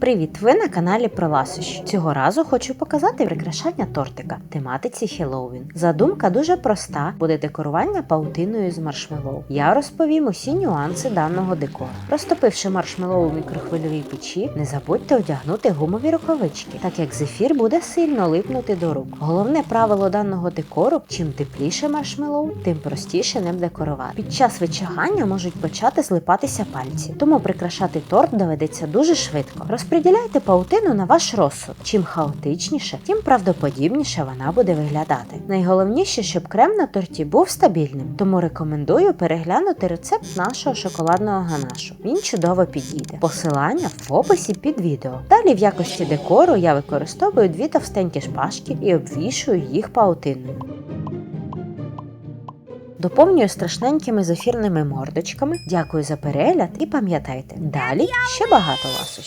Привіт! Ви на каналі про. Цього разу хочу показати прикрашання тортика тематиці Хеллоуін. Задумка дуже проста: буде декорування паутиною з маршмеллоу. Я розповім усі нюанси даного декору. Розтопивши маршмеллоу в мікрохвильовій печі, не забудьте одягнути гумові рукавички, так як зефір буде сильно липнути до рук. Головне правило даного декору: чим тепліше маршмеллоу, тим простіше ним декорувати. Під час вичагання можуть почати злипатися пальці, тому прикрашати торт доведеться дуже швидко. Розподіляйте паутину на ваш розсуд. Чим хаотичніше, тим правдоподібніше вона буде виглядати. Найголовніше, щоб крем на торті був стабільним, тому рекомендую переглянути рецепт нашого шоколадного ганашу. Він чудово підійде. Посилання в описі під відео. Далі в якості декору я використовую дві товстенькі шпажки і обвішую їх паутиною. Доповнюю страшненькими зефірними мордочками. Дякую за перегляд і пам'ятайте, далі ще багато ласощів.